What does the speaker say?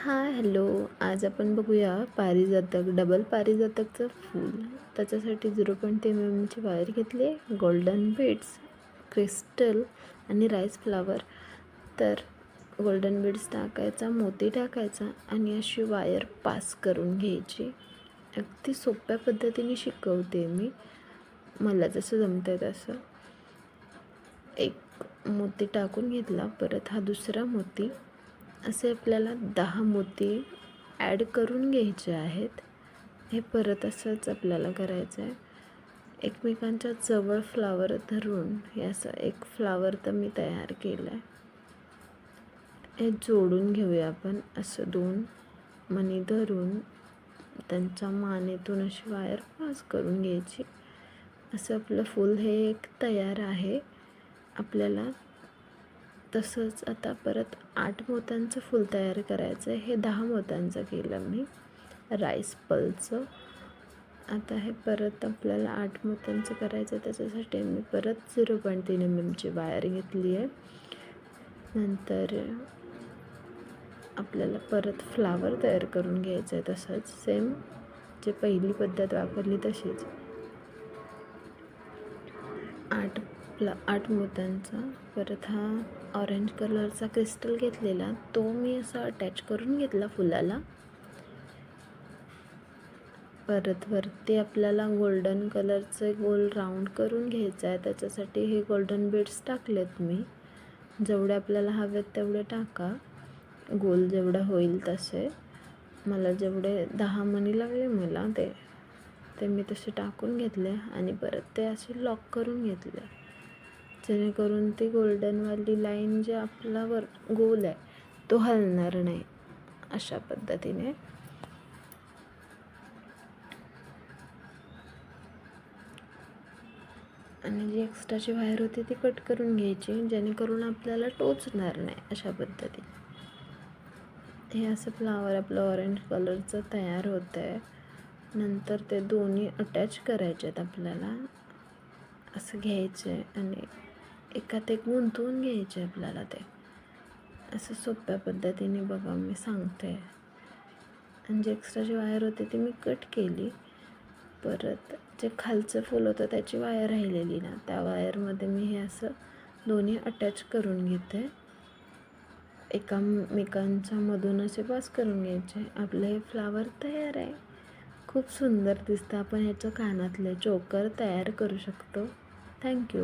Hi hello. आज आपण बघूया पारिजातक डबल पारिजातकचं फूल. त्याच्यासाठी झिरो पॉईंट तीन एम एमची वायर घेतली आहे गोल्डन बीड्स क्रिस्टल आणि राईस फ्लावर तर गोल्डन बीड्स टाकायचा मोती टाकायचा आणि अशी वायर पास करून घ्यायची. अगदी सोप्या पद्धतीने शिकवते मी. मला जसं जमतं आहे तसं. एक मोती टाकून घेतला परत हा दुसरा मोती. असे आपल्याला दहा मोती ॲड करून घ्यायचे आहेत. हे परत असंच आपल्याला करायचं आहे एकमेकांच्या जवळ फ्लावर धरून हे असं एक फ्लावर तर मी तयार केलं आहे हे जोडून घेऊया आपण. असं दोन मणी धरून त्यांच्या मानेतून अशी वायर पास करून घ्यायची. असं आपलं फूल हे एक तयार आहे. आपल्याला तसंच आता परत आठ मोत्यांचं फूल तयार करायचं आहे. हे दहा मोत्यांचं केलं मी. राईस पलचं आता हे परत आपल्याला आठ मोत्यांचं करायचं आहे. त्याच्यासाठी मी परत झिरो पॉईंट तीन एम एमची वायर घेतली आहे. नंतर आपल्याला परत फ्लावर तयार करून घ्यायचं आहे. तसंच सेम जे पहिली पद्धत वापरली तशीच. आठ आपला आठ मोत्यांचा परत हा ऑरेंज कलरचा क्रिस्टल घेतलेला तो मी असा अटॅच करून घेतला फुलाला. परत वरती आपल्याला गोल्डन कलरचे गोल राऊंड करून घ्यायचं आहे. त्याच्यासाठी हे गोल्डन बीड्स टाकलेत मी. जेवढे आपल्याला हवेत तेवढे टाका. गोल जेवढं होईल तसे. मला जेवढे दहा मणी लागले मला ते ते मी तसे टाकून घेतले आणि परत ते असे लॉक करून घेतले. जेणेकरून ती गोल्डनवाली लाईन जे आपला वर गोल आहे तो हलणार नाही. अशा पद्धतीने. आणि जी एक्स्ट्राची वायर होती ती कट करून घ्यायची जेणेकरून आपल्याला टोचणार नाही अशा पद्धतीने. हे असं फ्लावर आपलं ऑरेंज कलरचं तयार होतं आहे नंतर ते दोन्ही अटॅच करायचे आहेत आपल्याला. असं घ्यायचं आहे आणि एकात एक गुंतवून घ्यायचे आपल्याला ते. असं सोप्या पद्धतीने बघा मी सांगते. आणि जे एक्स्ट्राची वायर होती ती मी कट केली. परत जे खालचं फुल होतं त्याची वायर राहिलेली ना त्या वायरमध्ये मी हे असं दोन्ही अटॅच करून घेते. एकामेकांच्या मधून असे पास करून घ्यायचे. आपलं हे फ्लावर तयार आहे. खूप सुंदर दिसतं. आपण ह्याच्या कानातले चोकर तयार करू शकतो. थँक्यू